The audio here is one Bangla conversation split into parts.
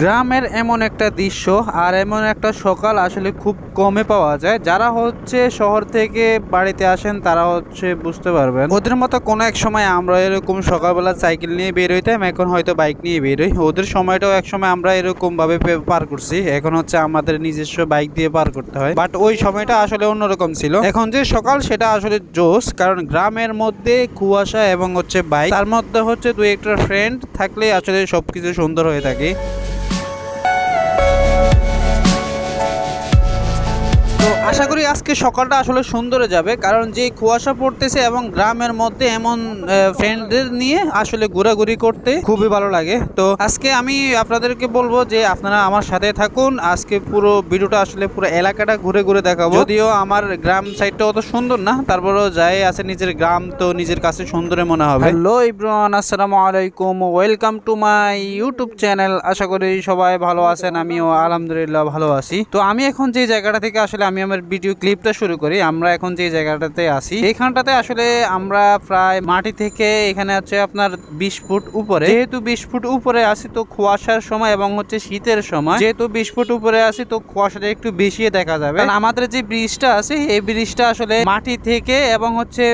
গ্রামের এমন একটা দৃশ্য আর এমন একটা সকাল আসলে খুব কমে পাওয়া যায়। যারা হচ্ছে শহর থেকে বাড়িতে আসেন, তারা হচ্ছে বুঝতে পারবেন। ওদের মতো কোনো এক সময় আমরা এরকম সকালবেলা সাইকেল নিয়ে বের হইতাম, এখন হয়তো বাইক নিয়ে বের হই। ওদের সময়টাও এক সময় আমরা এরকম ভাবে পার করছি। এখন হচ্ছে আমাদের নিজস্ব বাইক দিয়ে পার করতে হয়। বাট ওই সময়টা আসলে অন্যরকম ছিল। এখন যে সকাল, সেটা আসলে জোস কারণ গ্রামের মধ্যে কুয়াশা এবং হচ্ছে বাইক, তার মধ্যে হচ্ছে দুই একটা ফ্রেন্ড থাকলে আসলে সবকিছু সুন্দর হয়ে থাকে। তো আশা করি আজকে সকালটা আসলে সুন্দরে যাবে, কারণ যে কুয়াশা পড়তেছে এবং গ্রামের মধ্যে এমন ফ্রেন্ডদের নিয়ে আসলে ঘোরাঘুরি করতে খুবই ভালো লাগে। তো আজকে আমি আপনাদেরকে বলব যে আপনারা আমার সাথে থাকুন, আজকে পুরো ভিডিওটা আসলে পুরো এলাকাটা ঘুরে ঘুরে দেখাবো। যদিও আমার গ্রাম সাইডটা অত সুন্দর না, তারপরেও যাই আছে নিজের গ্রাম, তো নিজের কাছে সুন্দরে মনে হবে। হ্যালো ইব্রান আসসালামু আলাইকুম welcome to my YouTube channel আশা করি সবাই ভালো আছেন, আমিও আলহামদুলিল্লাহ ভালো আছি। তো আমি এখন যে জায়গাটা থেকে আসলে আমি আমার ভিডিও ক্লিপটা শুরু করি। আমরা এখন যে জায়গাটাতে আছি, এখানটাতে আসলে আমরা প্রায় মাটি থেকে এখানে আছে আপনার বিশ ফুট উপরে। যেহেতু বিশ ফুট উপরে আছি তো কুয়াশার সময় এবং হচ্ছে শীতের সময়, যেহেতু বিশ ফুট উপরে আছি তো কুয়াশাটা একটু বেশি দেখা যাবে। আমাদের যে ব্রিজটা আছে, এই ব্রিজটা আসলে মাটি থেকে এবং হচ্ছে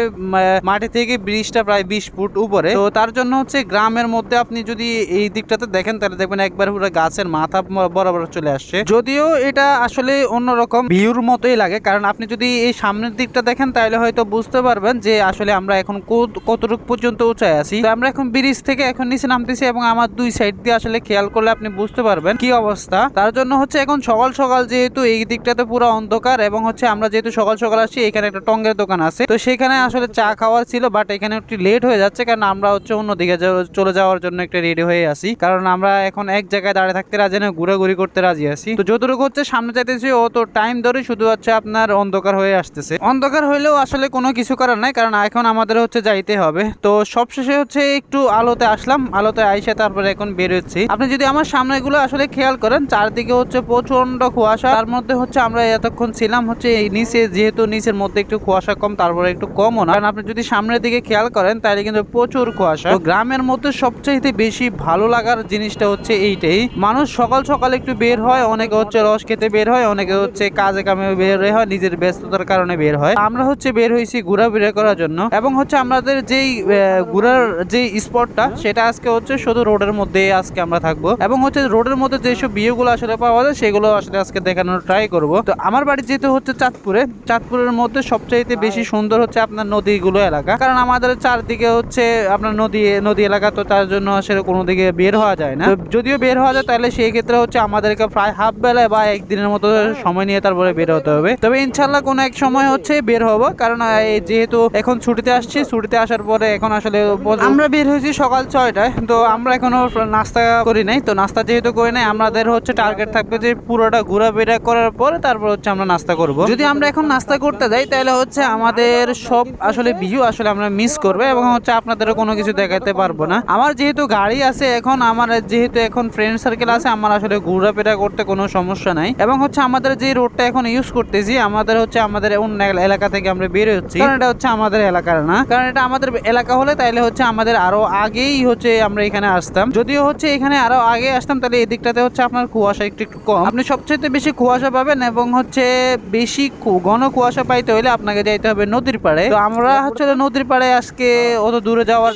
মাটি থেকে ব্রিজটা প্রায় বিশ ফুট উপরে। তো তার জন্য হচ্ছে গ্রামের মধ্যে আপনি যদি এই দিকটাতে দেখেন, তাহলে দেখবেন একবার পুরো গাছের মাথা বরাবর চলে আসছে। যদিও এটা আসলে অন্যরকম ভিউর মতোই লাগে, কারণ আপনি যদি এই সামনের দিকটা দেখেন তাহলে হয়তো বুঝতে পারবেন যে আসলে আমরা এখন কত- কতটুকু পর্যন্ত উঁচায় আছি। তো আমরা এখন ব্রিজ থেকে এখন নিচে নামতেছি এবং আমার দুই সাইড দিয়ে আসলে খেয়াল করলে আপনি বুঝতে পারবেন কি অবস্থা। তার জন্য হচ্ছে এখন সকাল সকাল যেহেতু এই দিকটাতে পুরো অন্ধকার এবং হচ্ছে আমরা যেহেতু সকাল সকাল আসছি, এখানে একটা টঙ্গের দোকান আছে। তো সেখানে আসলে চা খাওয়ার ছিল বাট এখানে একটু লেট হয়ে যাচ্ছে, কারণ আমরা হচ্ছে অন্যদিকে চলে যাওয়ার জন্য একটা রেডি হয়ে আছি। কারণ আমরা এখন এক জায়গায় দাঁড়িয়ে থাকতে রাজি না, ঘুরাঘুরি করতে রাজি আছি। তো যতটুকু হচ্ছে সামনে যাইতেছি অত টাইম ধরে শুধু হচ্ছে আপনার অন্ধকার হয়ে আসতেছে। অন্ধকার হইলেও আসলে কোনো কিছু করার নাই, কারণ এখন আমাদের হচ্ছে যাইতে হবে। তো সবশেষে হচ্ছে একটু আলোতে আসলাম, আলোতে আইসে তারপরে এখন বের হচ্ছি আপনি যদি আমার সামনেগুলো আসলে খেয়াল করেন, চারদিকে হচ্ছে প্রচণ্ড কুয়াশা। তার মধ্যে হচ্ছে আমরা এতক্ষণ ছিলাম হচ্ছে এই নিচে, যেহেতু নিচের মধ্যে একটু কুয়াশা কম, তারপরে একটু কমও না। কারণ আপনি যদি সামনের দিকে খেয়াল করেন, তাহলে কিন্তু প্রচুর কুয়াশা। গ্রামের মধ্যে সবচাইতে বেশি ভালো লাগার জিনিসটা হচ্ছে এইটাই। মানুষ সকাল সকাল একটু বের হয়, অনেকে হচ্ছে রস খেতে বের হয়, অনেকে হচ্ছে কাজে কামে বের হয় নিজের ব্যস্ততার কারণে বের হয়। আমরা হচ্ছে বের হয়েছি ঘোরাফেরা করার জন্য এবং হচ্ছে আমাদের যেই ঘোরার যে স্পটটা, সেটা আজকে হচ্ছে শুধু রোডের মধ্যে আজকে আমরা থাকব। এবং হচ্ছে রোডের মধ্যে যেসব ভিউগুলো আসলে পাওয়া যায়, সেগুলো আসলে আজকে দেখানোর ট্রাই করব। তো আমার বাড়ি যেহেতু হচ্ছে চাঁদপুরে, চাঁদপুরের মধ্যে সবচাইতে বেশি সুন্দর হচ্ছে আপনার নদীগুলো এলাকা। কারণ আমাদের চারদিকে হচ্ছে আপনার নদী নদী এলাকা, তো তার জন্য আসলে কোনো দিকে বের হওয়া যায় না। যদিও বের হওয়া যায়, তাহলে সেই ক্ষেত্রে হচ্ছে আমাদেরকে প্রায় হাফ বেলায় বা একদিনের মতো সময় নিয়ে তারপরে বের হতে হবে। তবে ইনশাল্লাহ কোনো এক সময় হচ্ছে বের হব। কারণ যেহেতু এখন ছুটিতে আসছি ছুটিতে আসার পরে এখন আসলে আমরা বের হয়েছি সকাল ছয়টায়। তো আমরা এখনও নাস্তা করি নাই। তো নাস্তা যেহেতু করি নাই আমাদের হচ্ছে টার্গেট থাকবে যে পুরোটা ঘোরাফেরা করার পরে তারপর হচ্ছে আমরা নাস্তা করব। যদি আমরা এখন নাস্তা করতে যাই তাহলে হচ্ছে আমাদের সব আসলে ভিউ আসলে আমরা মিস করবে এবং হচ্ছে আপনাদেরও কোনো কিছু দেখাতে পারব না। আমার যেহেতু গাড়ি আছে এখন আমার যেহেতু এখন ফ্রেন্ড সার্কেল আছে আমার আসলে ঘোরাফেরা করতে কোনো সমস্যা নাই। এবং হচ্ছে আমাদের যে রোডটা এখন ইউজ করতেছি, আমাদের হচ্ছে আমাদের অন্য এলাকা থেকে আমরা বের হচ্ছি। কারণ এটা হচ্ছে আমাদের এলাকার না। কারণ এটা আমাদের এলাকা হলে তাইলে হচ্ছে আমাদের আরও আগেই হচ্ছে আমরা এখানে আসতাম। যদিও হচ্ছে এখানে আরও আগে আসতাম তাহলে এই দিকটাতে হচ্ছে আপনার কুয়াশা একটু একটু কম। আপনি সবচেয়ে বেশি কুয়াশা পাবেন এবং হচ্ছে বেশি ঘন কুয়াশা পাইতে হলে আপনাকে যাইতে হবে নদীর পাড়ে। তো আমরা হচ্ছে নদীর পাড়ে আজকে অত দূরে যাওয়ার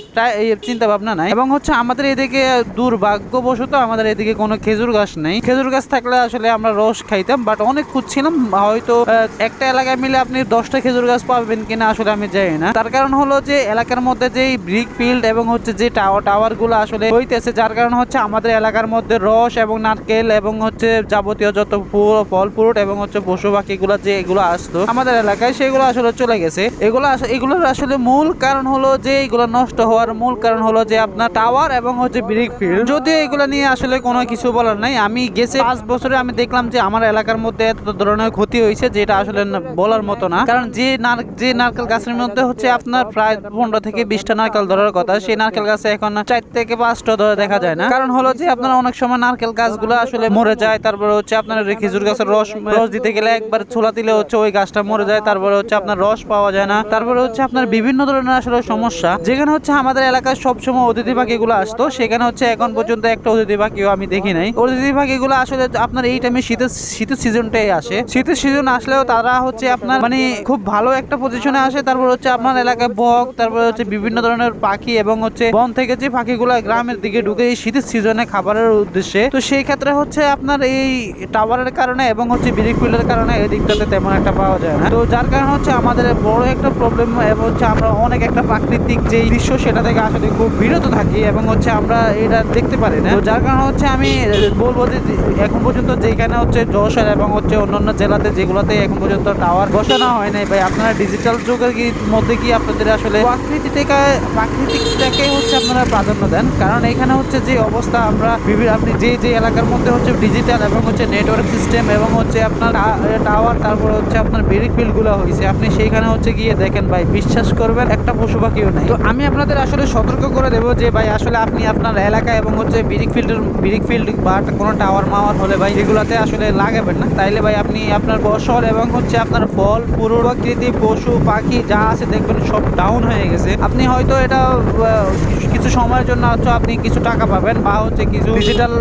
চিন্তা ভাবনা নাই। এবং হচ্ছে আমাদের এদিকে দুর্ভাগ্যবশত আমাদের এদিকে কোনো খেজুর গাছ নেই। খেজুর গাছ থাকলে আসলে আমরা রস খাইতাম বাট অনেক খুঁজছিলাম হয়তো একটা এলাকায় মিলে আপনি দশটা খেজুর গাছ পাবেন কিনা আসলে আমি জানি না। তার কারণ হলো যে, এলাকার মধ্যে যেই ব্রিক ফিল্ড এবং হচ্ছে যে টাওয়ার টাওয়ারগুলো আসলে হইতেছে, যার কারণ হচ্ছে আমাদের এলাকার মধ্যে রস এবং নারকেল এবং হচ্ছে যাবতীয় যত ফুল ফল ফ্রুট এবং হচ্ছে পশু পাখি গুলো যে এগুলো আসতো, আমাদের এলাকায় সেগুলো আসলে চলে গেছে। এগুলো এগুলোর আসলে মূল কারণ হলো যে, এগুলো নষ্ট হওয়ার মূল কারণ হলো যে, আপনার টাওয়ার এবং হচ্ছে ব্রিক ফিল্ড যদিও এগুলো নিয়ে আসলে কোনো কিছু বলার নাই, আমি গেছে পাঁচ বছরে আমি দেখলাম যে, আমার এলাকার মধ্যে এত ধরনের ক্ষতি হয়েছে যেটা আসলে বলার মতো না। কারণ যে নার- যে নারকেল গাছের মধ্যে হচ্ছে আপনার প্রায় পনেরো থেকে বিশটা নারকেল ধরার কথা, সেই নারকেল গাছে এখন চার থেকে পাঁচটা ধরে দেখা যায় না। কারণ হলো যে আপনার অনেক সময় নারকেল গাছগুলো আসলে মরে যায়, তারপরে হচ্ছে আপনার খেজুর গাছের রস রস দিতে গেলে একবার ছোলা দিলে হচ্ছে ওই গাছটা মরে যায়, তারপরে হচ্ছে আপনার রস পাওয়া যায় না। তারপরে হচ্ছে আপনার বিভিন্ন ধরনের আসলে সমস্যা, যেখানে হচ্ছে আমাদের এলাকায় সবসময় অতিথি পাখিগুলো আসতো, সেখানে হচ্ছে এখন পর্যন্ত একটা অতিথি পাখিও আমি দেখি নাই। অতিথি পাখিগুলো আসলে আপনার এই টাইমে শীতের শীতের সিজনটাই আসে। শীতের সিজন আসলেও তারা হচ্ছে আপনার মানে খুব ভালো একটা পজিশনে আসে। তারপর হচ্ছে আপনার এলাকায় বক, তারপর হচ্ছে বিভিন্ন ধরনের পাখি এবং হচ্ছে বন থেকে যে পাখিগুলো গ্রামের দিকে ঢুকে এই শীতের সিজনে খাবারের উদ্দেশ্যে। তো সেই ক্ষেত্রে হচ্ছে আপনার এই টাওয়ারের কারণে এবং হচ্ছে ব্রিক ফিল্ডের কারণে এই দিকটাতে তেমন একটা পাওয়া যায় না। তো যার কারণে হচ্ছে আমাদের বড় একটা প্রবলেম এবং হচ্ছে আমরা অনেক একটা প্রাকৃতিক যে দৃশ্য সেটা থেকে আসলে খুব বিরত থাকি এবং হচ্ছে আমরা এটা দেখতে পারি না। তো যার কারণে হচ্ছে আমি বলব যে যে এখন পর্যন্ত যেখানে হচ্ছে যশোর এবং হচ্ছে অন্যান্য জেলাতে যেগুলোতে এখন পর্যন্ত টাওয়ার বসানো হয় নাই। ভাই, আপনারা ডিজিটাল যুগের মধ্যে কি আপনাদের আসলে প্রাকৃতিক প্রাকৃতিকটাকে হচ্ছে আপনারা প্রাধান্য দেন? কারণ এখানে হচ্ছে যে অবস্থা, আমরা বিভিন্ন আপনি যে যে এলাকার মধ্যে হচ্ছে ডিজিটাল এবং হচ্ছে নেটওয়ার্ক সিস্টেম এবং হচ্ছে আপনার টাওয়ার তারপরে হচ্ছে আপনার ব্রিক ফিল্ডগুলো হয়েছে আপনি সেইখানে হচ্ছে গিয়ে দেখেন ভাই, বিশ্বাস করবেন, একটা পশু পাখিও নাই। তো আমি আপনাদের আসলে সতর্ক করে দেবো যে, ভাই, আসলে আপনি আপনার এলাকা এবং হচ্ছে ব্রিক ফিল্ডের ব্রিক ফিল্ড বা কোনো টাওয়ার মাওয়ার হলে ভাই, এগুলাতে আসলে লাগাবেন না। তাইলে ভাই, আপনি আপনার ফসল এবং হচ্ছে আপনার ফল পুরো প্রকৃতি, পশু, পাখি যা আছে দেখবেন সব ডাউন হয়ে গেছে। আপনি হয়তো এটা কিছু সময়ের জন্য হচ্ছে আপনি কিছু টাকা পাবেন বা হচ্ছে কিছু ডিজিটাল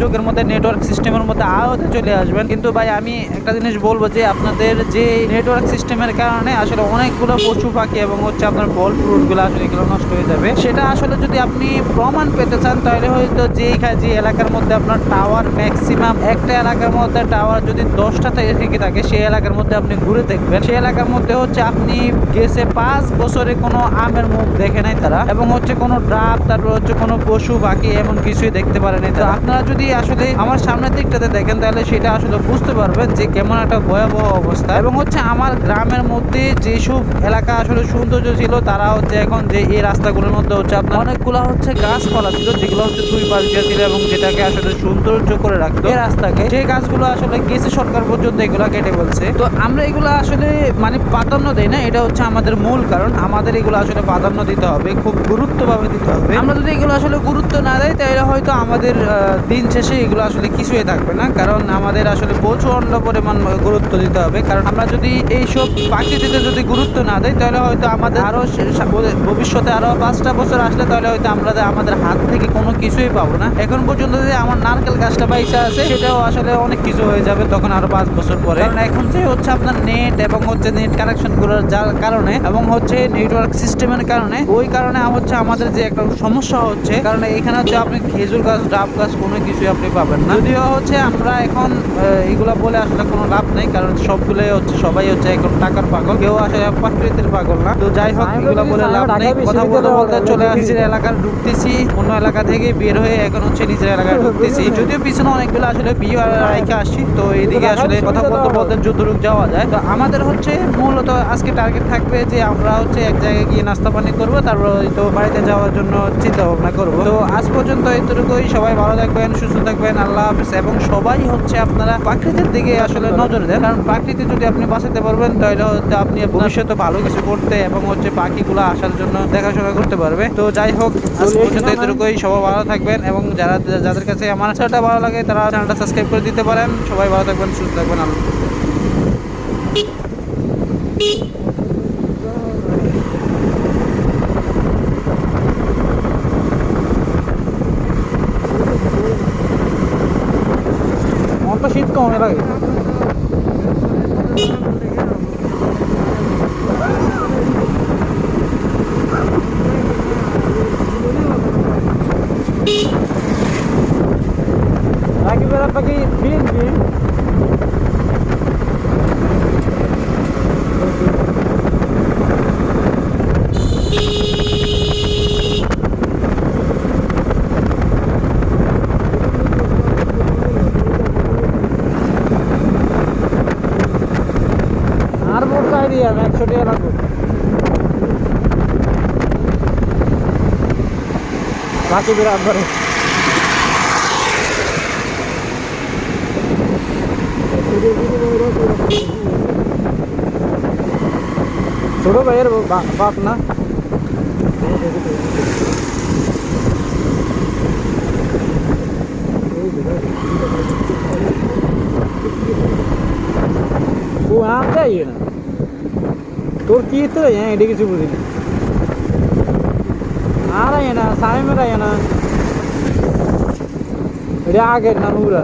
যুগের মধ্যে নেটওয়ার্ক সিস্টেমের মধ্যে আওতে চলে আসবেন। কিন্তু ভাই, আমি একটা জিনিস বলব যে আপনাদের যে নেটওয়ার্ক সিস্টেমের কারণে আসলে অনেকগুলো পশু, পাখি এবং হচ্ছে আপনার ফল, ফ্রুটগুলো আসলে এগুলো নষ্ট হয়ে যাবে। সেটা আসলে যদি আপনি প্রমাণ পেতে চান, তাহলে হয়তো যে যে এলাকার মধ্যে আপনার টাওয়ার ম্যাক্সিমাম একটা এলাকার মধ্যে টাওয়ার যদি দশটা থেকে থেকে থাকে সেই এলাকার মধ্যে আপনি ঘুরে দেখবেন। সেই এলাকার মধ্যে হচ্ছে আপনি গেছে পাঁচ বছরে কোনো আমের মুখ দেখে নাই তারা এবং হচ্ছে কোনো ড্রাফ তারপর হচ্ছে কোনো পশু, পাখি এমন কিছুই দেখতে পারেনি তো আপনারা যদি আসলে আমার সামনের দিকটাতে দেখেন, তাহলে সেটা আসলে বুঝতে পারবেন যে কেমন একটা ভয়াবহ অবস্থা। এবং হচ্ছে আমার গ্রামের মধ্যে যেসব এলাকা আসলে সৌন্দর্য ছিল, তারা হচ্ছে এখন যে এই রাস্তাগুলোর মধ্যে হচ্ছে আপনার অনেকগুলো হচ্ছে গাছপালা ছিল, যেগুলো হচ্ছে দুই পাশ দিয়ে ছিল এবং যেটাকে আসলে সৌন্দর্য করে রাখতো। এই রাস্তাকে যে গাছগুলো আসলে গেছে সরকার পর্যন্ত এগুলো কেটে বলছে। তো আমরা এগুলো আসলে মানে প্রাধান্য দেই না, এটা হচ্ছে আমাদের মূল কারণ। আমাদের এগুলো আসলে প্রাধান্য দিতে হবে, খুব গুরুত্বভাবে দিতে হবে। আমরা যদি এগুলো আসলে গুরুত্ব না দেয় তাহলে হয়তো আমাদের দিন শেষে এগুলো আসলে কিছুই থাকবে না। কারণ আমাদের আসলে প্রচণ্ড পরিমাণ গুরুত্ব দিতে হবে। কারণ আমরা যদি এইসব প্রাকৃতিতে যদি গুরুত্ব না দেয় তাহলে হয়তো আমাদের আরও ভবিষ্যতে আরও পাঁচটা বছর আসলে তাহলে হয়তো আমরা আমাদের হাত থেকে কোনো কিছুই পাবো না। এখন পর্যন্ত যে আমার নারকেল গাছটা বাইসা আছে, সেটাও আসলে অনেক কিছু হয়ে যাবে তখন আরও পাঁচ বছর পরে। কারণ এখন যে হচ্ছে আপনার নেট এবং হচ্ছে নেট কানেকশনগুলোর যার কারণে এবং হচ্ছে নেটওয়ার্ক সিস্টেমের কারণে ওই কারণে হচ্ছে আমাদের যে একটা সমস্যা হচ্ছে কারণ এখানে হচ্ছে আপনি খেজুর গাছ ডাব গাছ কোনো কিছুই আপনি পাবেন না। যদিও হচ্ছে আমরা এখন এগুলা বলে আসলে কোনো লাভ নেই কারণ সবগুলোই হচ্ছে সবাই হচ্ছে এখন টাকার পাগল। কেউ আসলে প্রকৃতির পাগল না। তো যাই হোক এগুলা বলে লাভ নেই। কথা বলতে বলতে চলে আসি নিজের এলাকার ঢুকতেছি অন্য এলাকা থেকে বের হয়ে এখন হচ্ছে নিজের এলাকায় ঢুকতেছি। যদিও পিছনে অনেকগুলো আসলে বিয়ে রেখে আসছি তো এদিকে আসলে কথা বলতে বলতে যতটুক যাওয়া যায়। তো আমাদের হচ্ছে মূলত আজকে টার্গেট থাকবে যে আমরা হচ্ছে এক জায়গায় গিয়ে নাস্তা পানি করব, তারপর তো বাড়িতে যাওয়ার জন্য চিন্তা ভাবনা করব। তো আজ পর্যন্ত এতটুকুই। সবাই ভালো থাকবেন, সুস্থ থাকবেন, আল্লাহ হাফিজ। এবং সবাই হচ্ছে আপনারা প্রাকৃতির দিকে আসলে নজর দেন। কারণ প্রাকৃতি যদি আপনি বাঁচাতে পারবেন, তাহলে হচ্ছে আপনি ভবিষ্যতে ভালো কিছু করতে এবং হচ্ছে পাখিগুলো আসার জন্য দেখাশোনা করতে পারবে। তো যাই হোক, আজ পর্যন্ত এতটুকুই। সবাই ভালো থাকবেন এবং যারা, যাদের কাছে আমার ভালো লাগে, তারা চ্যানেলটা সাবস্ক্রাইব করে দিতে পারেন। সবাই ভালো থাকবেন, সুস্থ থাকবেন, আল্লাহ অল্প শীত কমে লাগে রাকিবের আপনাকে বিএনপি আর মোট চাই দিয়ে একশো টাকা লাগবে রাকিবের আনবারে ছোট ভাইয়ের বা- বাপ না ও আনতে আইয়ে না তোর কি তো হ্যাঁ এটা কিছু বুঝিনি আর আইয়ে না সাইমের আইয়ে না এটা আগের না নুরা